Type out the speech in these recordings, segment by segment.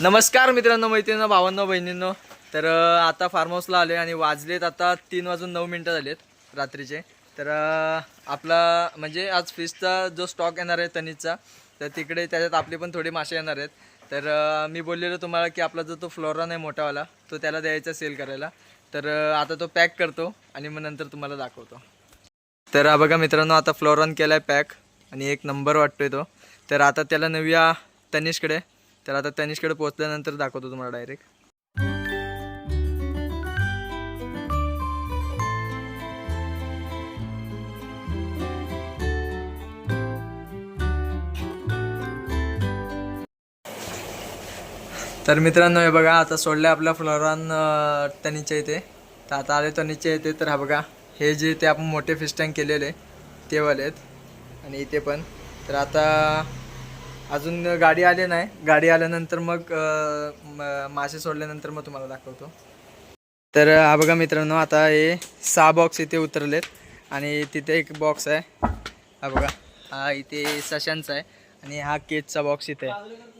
नमस्कार मित्रांनो मैत्रिणींनो भावांनो बहिणींनो. तर आता फार्म हाऊसला आले आणि वाजलेत आता तीन वाजून नऊ मिनटं झालेत रात्रीचे. तर आपला म्हणजे आज फिशचा जो स्टॉक येणार आहे तनीजचा तर तिकडे त्याच्यात आपले पण थोडे मासे येणार आहेत. तर मी बोललेलो तुम्हाला की आपला जो तो फ्लोरॉन आहे मोठावाला तो त्याला द्यायचा सेल करायला. तर आता तो पॅक करतो आणि मग नंतर तुम्हाला दाखवतो. तर बघा मित्रांनो आता फ्लोरॉन केला आहे पॅक आणि एक नंबर वाटतोय तो. तर आता त्याला नव्या तनिषकडे. तर आता तनिषकडे पोहोचल्यानंतर दाखवतो तुम्हाला डायरेक्ट तर मित्रांनो हे बघा आता सोडलं आपल्या फ्लोरान तनीच्या इथे. तर आता आले तनीच्या इथे. तर हा बघा हे जे ते आपण मोठे फिश टँक केलेले ते वाले आहेत. आणि इथे पण. तर आता अजून गाडी आली नाही. गाडी आल्यानंतर मग म- मासे सोडल्यानंतर मग तुम्हाला दाखवतो. तर हा बघा मित्रांनो आता हे सहा बॉक्स इथे उतरलेत आणि तिथे एक बॉक्स आहे. हा बघा हा इथे सशांचा आहे आणि हा केजचा बॉक्स इथे आहे.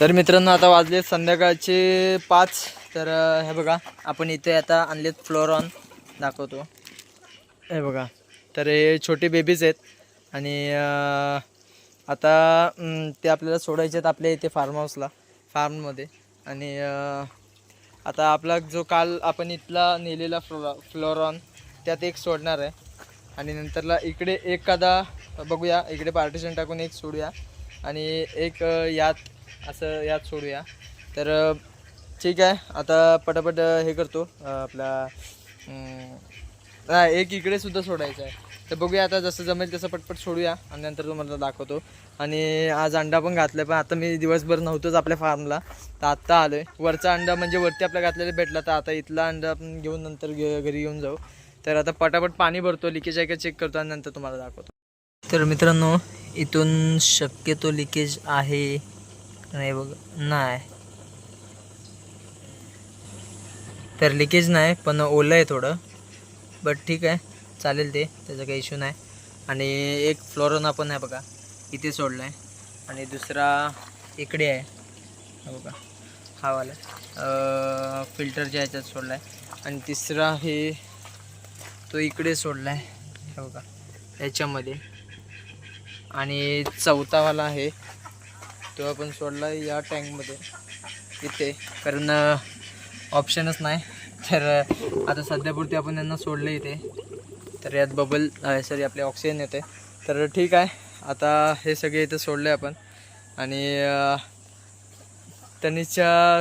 तर मित्रांनो आता वाजले संध्याकाळचे पाच. तर हे बघा आपण इथे आता आणलेत फ्लोरॉन दाखवतो. हे बघा तर हे छोटे बेबीज आहेत. आणि आता ते आपल्याला सोडायचे आहेत आपल्या इथे फार्म हाऊसला फार्ममध्ये आणि आता आपला जो काल आपण इथला नेलेला फ्लो फ्लोरॉन त्यात एक सोडणार आहे. आणि नंतरला इकडे एखादा बघूया इकडे पार्टिशन टाकून एक सोडूया. आणि एक यात असं यात सोडूया. तर ठीक आहे. आता पटापट हे करतो. आपला हा एक इकडे सुद्धा सोडायचं आहे. तर बघूया आता जसं जमेल तसं पटपट सोडूया आणि नंतर तुम्हाला दाखवतो. आणि आज अंडा पण घातला पण आता मी दिवसभर नव्हतोच आपल्या फार्मला तर आत्ता आलो आहे वरचा अंडा म्हणजे वरती आपल्या घातलेला भेटला तर आता इथला अंडा आपण घेऊन नंतर घरी घेऊन जाऊ. तर आता पटापट पाणी भरतो लिकेज आहे का चेक करतो आणि नंतर तुम्हाला दाखवतो. तर मित्रांनो इथून शक्यतो लिकेज आहे. नाही बघ नाही. तर लिकेज नाही पण ओलं आहे थोडं. बट ठीक आहे चालेल ते त्याचा काही इश्यू नाही. आणि एक फ्लोरोना पण आहे बघा इथे सोडला आहे आणि दुसरा इकडे आहे. बघा हावाला फिल्टरच्या ह्याच्यात सोडला आहे आणि तिसरा हे तो इकडे सोडला आहे हे बघा याच्यामध्ये आणि चौथावाला आहे तो आपण सोडला या टँकमध्ये इथे. कारण ऑप्शनच नाही. तर आता सध्यापुरती आपण यांना सोडलं इथे. तर यात बबल सॉरी आपले ऑक्सिजन येते. तर ठीक आहे. आता हे सगळे इथे सोडले आपण. आणि अ,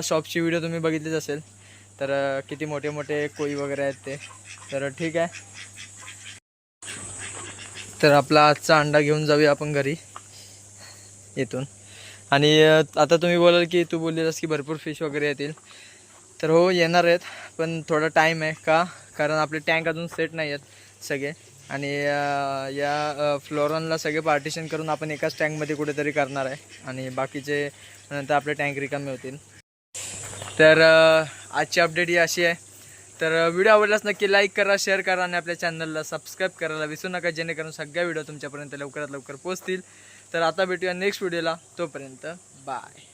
शॉपची व्हिडिओ तुम्ही बघितलीच असेल. तर किती मोठे मोठे कोळी वगैरे आहेत ते. तर ठीक आहे. तर आपला आजचा अंडा घेऊन जाऊया आपण घरी. इथून. आणि आता तुम्ही बोलाल की तू बोललेलास की भरपूर फिश वगैरे येतील. तर हो येणार आहेत पण थोडा टाईम आहे का? कारण आपले टँक अजून सेट नाही आहेत सगळे. आणि या फ्लोरॉनला सगळे पार्टिशन करून आपण एकाच टँकमध्ये कुठेतरी करणार आहे. आणि बाकीचे नंतर आपले टँक रिकामे होतील तर आजची अपडेट ही अशी आहे. तर व्हिडिओ आवडल्यास नक्की लाईक करा शेअर करा आणि आपल्या चॅनलला सबस्क्राईब करायला विसरू नका. जेणेकरून सगळ्या व्हिडिओ तुमच्यापर्यंत लवकरात लवकर पोहोचतील. तर आता भेटूया नेक्स्ट व्हिडिओला तोपर्यंत बाय